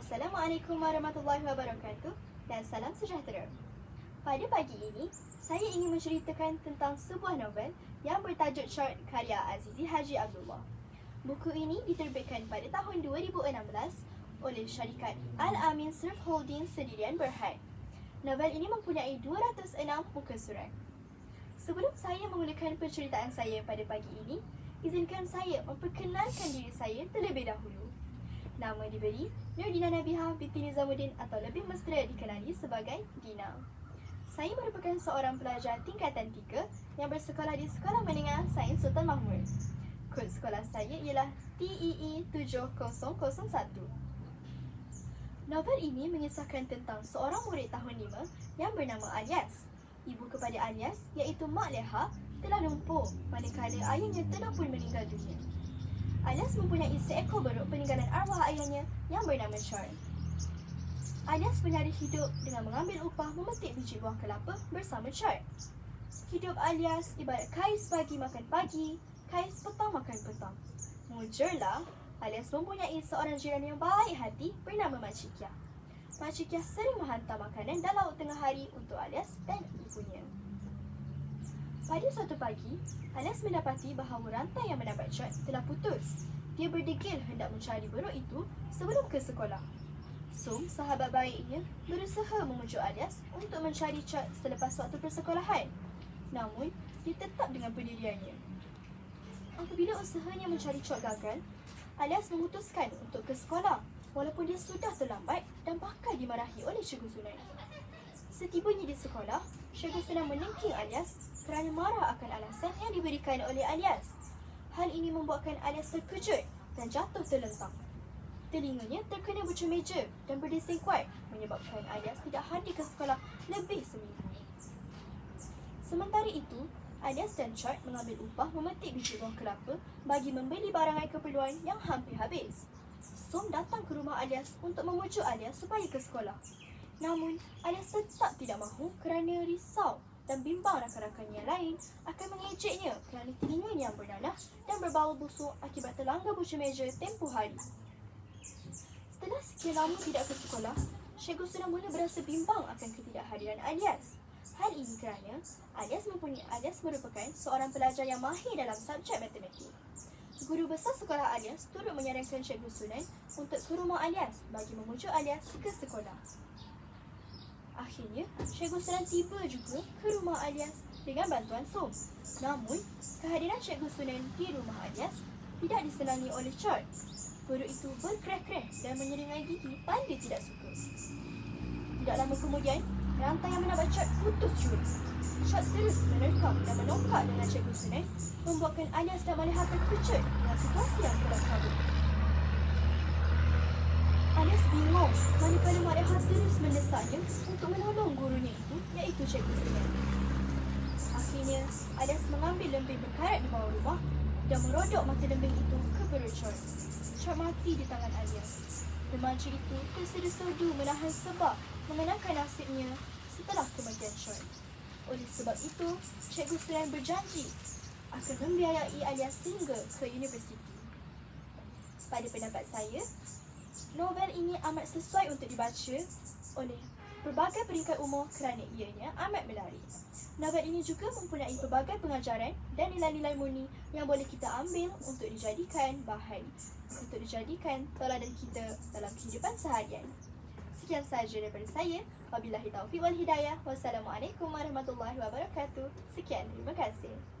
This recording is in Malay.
Assalamualaikum warahmatullahi wabarakatuh dan salam sejahtera. Pada pagi ini, saya ingin menceritakan tentang sebuah novel yang bertajuk Short karya Azizi Haji Abdullah. Buku ini diterbitkan pada tahun 2016 oleh syarikat Al-Amin Surf Holding Sendirian Berhad. Novel ini mempunyai 206 muka surat. Sebelum saya memulakan penceritaan saya pada pagi ini, izinkan saya memperkenalkan diri saya terlebih dahulu. Nama diberi Nurdina Nabiha binti Nizamuddin atau lebih mesra dikenali sebagai Dina. Saya merupakan seorang pelajar tingkatan 3 yang bersekolah di Sekolah Menengah Sains Sultan Mahmud. Kod sekolah saya ialah TEE 7001. Novel ini mengisahkan tentang seorang murid tahun 5 yang bernama Alias. Ibu kepada Alias iaitu Mak Leha telah lumpuh manakala ayahnya telah pun meninggal dunia. Alias mempunyai seekor beruk peninggalan arwah ayahnya yang bernama Char. Alias menyari hidup dengan mengambil upah memetik biji buah kelapa bersama Char. Hidup Alias ibarat kais pagi makan pagi, kais petang makan petang. Mujurlah, Alias mempunyai seorang jiran yang baik hati bernama Macikia. Macikia sering menghantar makanan dan lauk tengah hari untuk Alias dan ibunya. Pada suatu pagi, Anas mendapati bahawa rantai yang mendapat cat telah putus. Dia berdegil hendak mencari beruk itu sebelum ke sekolah. Sum, sahabat baiknya, berusaha memujuk Alias untuk mencari cat selepas waktu persekolahan. Namun, dia tetap dengan pendiriannya. Apabila usahanya mencari cat gagal, Alias memutuskan untuk ke sekolah walaupun dia sudah terlambat dan bakal dimarahi oleh Cikgu Sunai. Setibanya di sekolah, Cikgu sedang menengking Alias kerana marah akan alasan yang diberikan oleh Alias. Hal ini membuatkan Alias terkejut dan jatuh terlentang. Telinganya terkena bucu meja dan berdesing kuat menyebabkan Alias tidak hadir ke sekolah lebih seminggu. Sementara itu, Alias dan Chart mengambil upah memetik biji buah kelapa bagi membeli barangan keperluan yang hampir habis. Som datang ke rumah Alias untuk memujuk Alias supaya ke sekolah. Namun, Alias tetap tidak mahu kerana risau dan bimbang rakan-rakan yang lain akan mengejeknya kerana telinganya yang bernanah dan berbau busuk akibat terlanggar bucu meja tempoh hari. Setelah sekian lama tidak ke sekolah, Cikgu sudah mula berasa bimbang akan ketidakhadiran Alias. Hal ini kerana Alias mempunyai Alias merupakan seorang pelajar yang mahir dalam subjek matematik. Guru besar sekolah Alias turut menyarankan Cikgu Sunan untuk ke rumah Alias bagi memujuk Alias ke sekolah. Akhirnya, Cikgu Sunan tiba juga ke rumah Alias dengan bantuan Som. Namun, kehadiran Cikgu Sunan di rumah Alias tidak disenangi oleh Chart. Guru itu berkreh-kreh dan menyeringai gigi pandai tidak suka. Tidak lama kemudian, rantai yang menambah Chart putus curi. Chart terus menerkam dan menongkak dengan Cikgu Sunan membuatkan Alias dan Maleha terkejut dengan situasi yang telah kabut. Bingung manakala Mak Reha terus mendesaknya untuk menolong gurunya itu iaitu Cikgu Senior. Akhirnya, Alias mengambil lembing berkarat di bawah rumah dan merodok mata lembing itu ke perut Chor. Chor mati di tangan Alias. Remaja itu tersedu-sedu menahan sebab mengenangkan nasibnya setelah kematian Chor. Oleh sebab itu, Cikgu Senior berjanji akan membiayai Alias sehingga ke universiti. Pada pendapat saya, novel ini amat sesuai untuk dibaca oleh berbagai peringkat umur kerana ianya amat menarik. Novel ini juga mempunyai pelbagai pengajaran dan nilai-nilai murni yang boleh kita ambil untuk dijadikan bahan untuk dijadikan toladan kita dalam kehidupan seharian. Sekian sahaja daripada saya. Wabillahi taufiq wal hidayah. Wassalamualaikum warahmatullahi wabarakatuh. Sekian, terima kasih.